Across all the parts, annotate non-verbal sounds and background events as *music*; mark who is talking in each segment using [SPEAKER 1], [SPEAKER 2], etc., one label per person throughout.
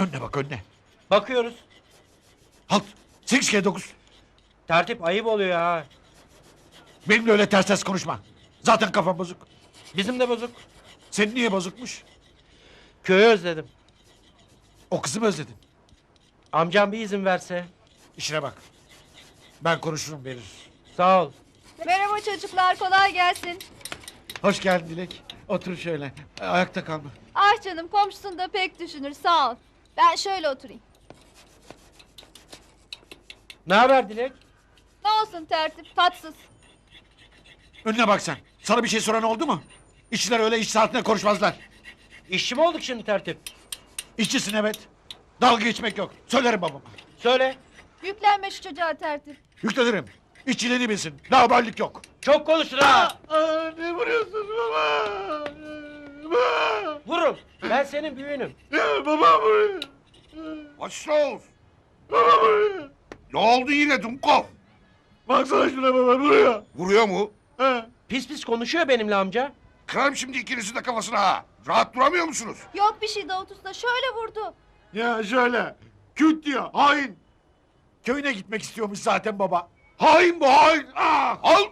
[SPEAKER 1] Önüne bak önüne.
[SPEAKER 2] Bakıyoruz.
[SPEAKER 1] Halt. Sekiz kere dokuz.
[SPEAKER 2] Tertip ayıp oluyor ha.
[SPEAKER 1] Benimle öyle ters ters konuşma. Zaten kafam bozuk.
[SPEAKER 2] Bizim de bozuk.
[SPEAKER 1] Senin niye bozukmuş?
[SPEAKER 2] Köyü özledim.
[SPEAKER 1] O kızı mı özledin?
[SPEAKER 2] Amcam bir izin verse.
[SPEAKER 1] İşine bak. Ben konuşurum verir.
[SPEAKER 2] Sağ ol.
[SPEAKER 3] Merhaba çocuklar kolay gelsin.
[SPEAKER 1] Hoş geldin Dilek. Otur şöyle. Ayakta kalma.
[SPEAKER 3] Ah canım komşusun da pek düşünür sağ ol. Ben şöyle oturayım.
[SPEAKER 2] Ne haber Dilek?
[SPEAKER 3] Ne olsun tertip tatsız.
[SPEAKER 1] Önüne bak sen. Sana bir şey soran oldu mu? İşçiler öyle iş saatinde konuşmazlar.
[SPEAKER 2] İşçi mi olduk şimdi tertip?
[SPEAKER 1] İşçisin evet. Dalga geçmek yok. Söylerim babama.
[SPEAKER 2] Söyle.
[SPEAKER 3] Yüklenme şu çocuğa tertip.
[SPEAKER 1] Yüklenirim. İşçiliğini bilsin. Laballik yok.
[SPEAKER 2] Çok konuştun ha.
[SPEAKER 1] Aa, ne vuruyorsun baba? Baba.
[SPEAKER 2] Vururum. Ben senin büyüğünüm.
[SPEAKER 1] Ya baba vuruyor.
[SPEAKER 4] Başlav.
[SPEAKER 1] Baba vuruyor.
[SPEAKER 4] Ne oldu yine Dumkov?
[SPEAKER 1] Baksana şuna baba vuruyor.
[SPEAKER 4] Vuruyor mu?
[SPEAKER 1] Ha.
[SPEAKER 2] Pis pis konuşuyor benimle amca.
[SPEAKER 4] Kırarım şimdi ikinizi de kafasına ha. Rahat duramıyor musunuz?
[SPEAKER 3] Yok bir şey Davut Usta şöyle vurdu.
[SPEAKER 1] Ya şöyle. Küt diyor. Hain. Köyüne gitmek istiyormuş zaten baba. Hain bu hain. Ah!
[SPEAKER 4] Al!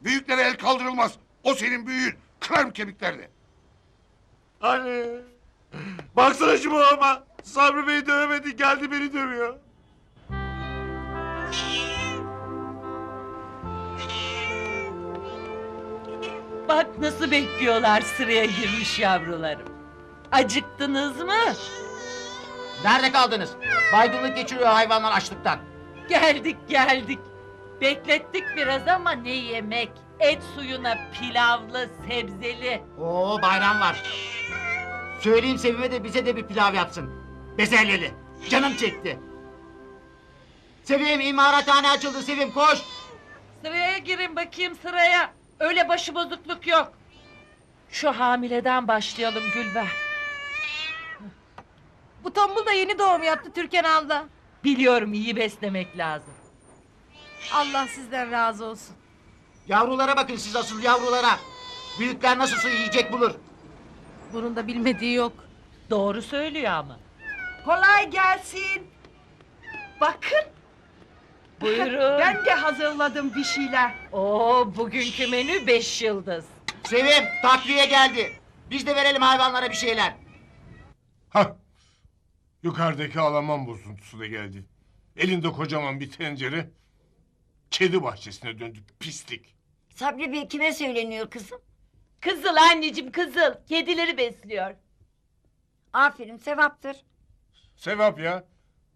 [SPEAKER 4] Büyüklere el kaldırılmaz. O senin büyüğün. Kırarım kemiklerini.
[SPEAKER 1] Anne. Baksana şu babama. Sabri Bey dövmedi geldi beni dövüyor.
[SPEAKER 5] Bak nasıl bekliyorlar sıraya girmiş yavrularım. Acıktınız mı?
[SPEAKER 6] Nerede kaldınız? Baygınlık geçiriyor hayvanlar açlıktan.
[SPEAKER 5] Geldik geldik. Beklettik biraz ama ne yemek. Et suyuna pilavlı, sebzeli.
[SPEAKER 6] Oo bayram var. Söyleyeyim Sevim'e de bize de bir pilav yapsın. Bezelyeli. Canım çekti. Sevim imarathane açıldı Sevim koş.
[SPEAKER 5] Sıraya girin bakayım sıraya. Öyle başı bozukluk yok. Şu hamileden başlayalım Gülber.
[SPEAKER 3] Bu tombul da yeni doğum yaptı Türkan abla.
[SPEAKER 5] Biliyorum iyi beslemek lazım.
[SPEAKER 3] Allah sizden razı olsun.
[SPEAKER 6] Yavrulara bakın siz asıl yavrulara. Büyükler nasılsa yiyecek bulur.
[SPEAKER 3] Bunun da bilmediği yok.
[SPEAKER 5] Doğru söylüyor ama.
[SPEAKER 7] Kolay gelsin. Bakın
[SPEAKER 5] Buyurun. *laughs*
[SPEAKER 7] ben de hazırladım bir şeyler.
[SPEAKER 5] Oo bugünkü menü beş yıldız.
[SPEAKER 6] Sevim takviye geldi. Biz de verelim hayvanlara bir şeyler.
[SPEAKER 8] Hah. Yukarıdaki Alman bozuntusu da geldi. Elinde kocaman bir tencere. Kedi bahçesine döndü pislik.
[SPEAKER 9] Sabri Bey kime söyleniyor kızım?
[SPEAKER 5] Kızıl anneciğim kızıl. Kedileri besliyor.
[SPEAKER 9] Aferin sevaptır.
[SPEAKER 8] Sevap ya.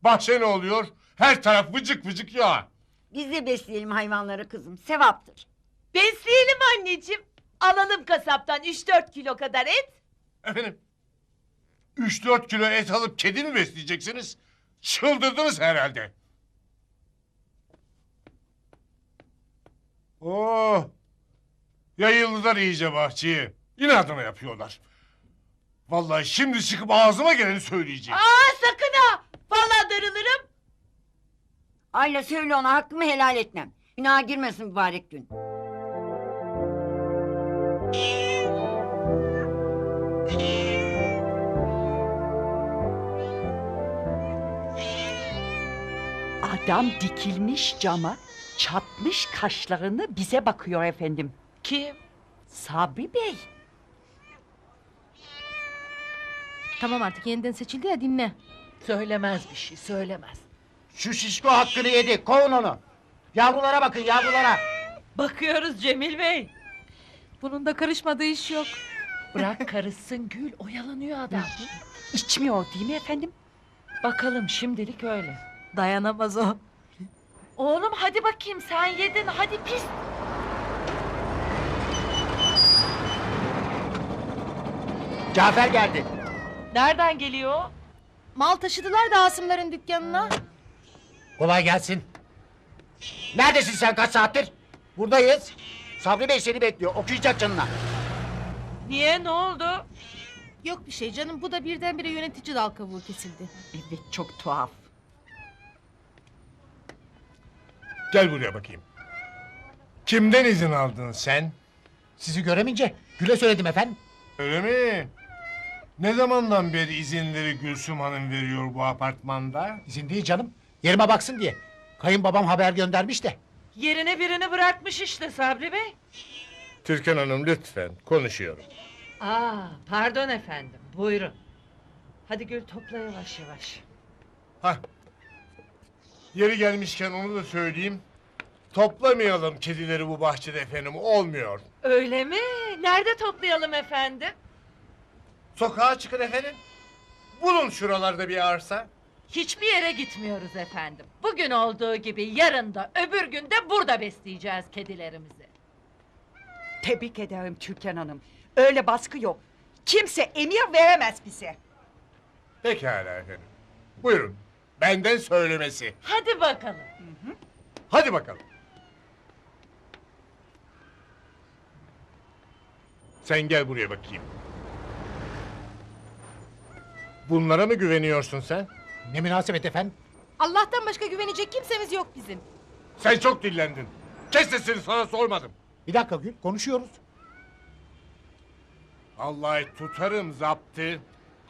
[SPEAKER 8] Bahçe ne oluyor? Her taraf vıcık vıcık yağ.
[SPEAKER 9] Biz de besleyelim hayvanları kızım. Sevaptır.
[SPEAKER 5] Besleyelim anneciğim. Alalım kasaptan 3-4 kilo kadar et.
[SPEAKER 8] Efendim? Üç dört kilo et alıp kedi mi besleyeceksiniz? Çıldırdınız herhalde. Oh! Yayıldılar iyice bahçeye. İnadına yapıyorlar. Vallahi şimdi çıkıp ağzıma geleni söyleyeceğim.
[SPEAKER 5] Aa sakın ha. Vallahi darılırım.
[SPEAKER 9] Ayla söyle ona hakkımı helal etmem. Günaha girmesin mübarek gün.
[SPEAKER 10] Adam dikilmiş cama, çatmış kaşlarını bize bakıyor efendim.
[SPEAKER 5] Kim?
[SPEAKER 10] Sabri Bey.
[SPEAKER 3] Tamam artık yeniden seçildi ya dinle.
[SPEAKER 5] Söylemez bir şey söylemez.
[SPEAKER 6] Şu şişko hakkını yedi. Kovun onu. Yavrulara bakın yavrulara.
[SPEAKER 5] Bakıyoruz Cemil Bey.
[SPEAKER 3] Bunun da karışmadığı iş yok.
[SPEAKER 5] Bırak karışsın Gül oyalanıyor adam.
[SPEAKER 10] İçmiyor değil mi efendim?
[SPEAKER 5] Bakalım şimdilik öyle.
[SPEAKER 3] Dayanamaz o.
[SPEAKER 5] Oğlum hadi bakayım sen yedin hadi pis.
[SPEAKER 6] Cafer geldi.
[SPEAKER 5] Nereden geliyor?
[SPEAKER 3] Mal taşıdılar da Asımların dükkanına.
[SPEAKER 6] Kolay gelsin. Neredesin sen kaç saattir? Buradayız. Sabri Bey seni bekliyor. Okuyacak canına.
[SPEAKER 5] Niye ne oldu?
[SPEAKER 3] Yok bir şey canım bu da birdenbire yönetici dal kavuğu kesildi.
[SPEAKER 10] Evet çok tuhaf.
[SPEAKER 8] Gel buraya bakayım. Kimden izin aldın sen?
[SPEAKER 6] Sizi göremeyince Gül'e söyledim efendim.
[SPEAKER 8] Öyle mi? Ne zamandan beri izinleri Gülsüm Hanım veriyor bu apartmanda?
[SPEAKER 1] İzin değil canım. Yerime baksın diye. Kayınbabam haber göndermiş de.
[SPEAKER 5] Yerine birini bırakmış işte Sabri Bey.
[SPEAKER 8] Türkan Hanım lütfen konuşuyorum.
[SPEAKER 5] Aa, pardon efendim. Buyurun. Hadi Gül topla yavaş yavaş.
[SPEAKER 8] Hah. Yeri gelmişken onu da söyleyeyim. Toplamayalım kedileri bu bahçede efendim olmuyor.
[SPEAKER 5] Öyle mi? Nerede toplayalım efendim?
[SPEAKER 8] Sokağa çıkın efendim. Bulun şuralarda bir arsa.
[SPEAKER 5] Hiçbir yere gitmiyoruz efendim. Bugün olduğu gibi yarın da öbür gün de burada besleyeceğiz kedilerimizi.
[SPEAKER 10] Tebrik ederim Türkan Hanım. Öyle baskı yok. Kimse emir veremez bize.
[SPEAKER 8] Pekala efendim. Buyurun. Benden söylemesi.
[SPEAKER 5] Hadi bakalım.
[SPEAKER 8] Hadi bakalım. Sen gel buraya bakayım. Bunlara mı güveniyorsun sen?
[SPEAKER 1] Ne münasebet efendim.
[SPEAKER 3] Allah'tan başka güvenecek kimsemiz yok bizim.
[SPEAKER 8] Sen çok dillendin. Kes sesini sana sormadım.
[SPEAKER 1] Bir dakika Gül konuşuyoruz.
[SPEAKER 8] Vallahi tutarım zaptı.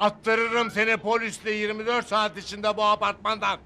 [SPEAKER 8] Attırırım seni polisle 24 saat içinde bu apartmandan.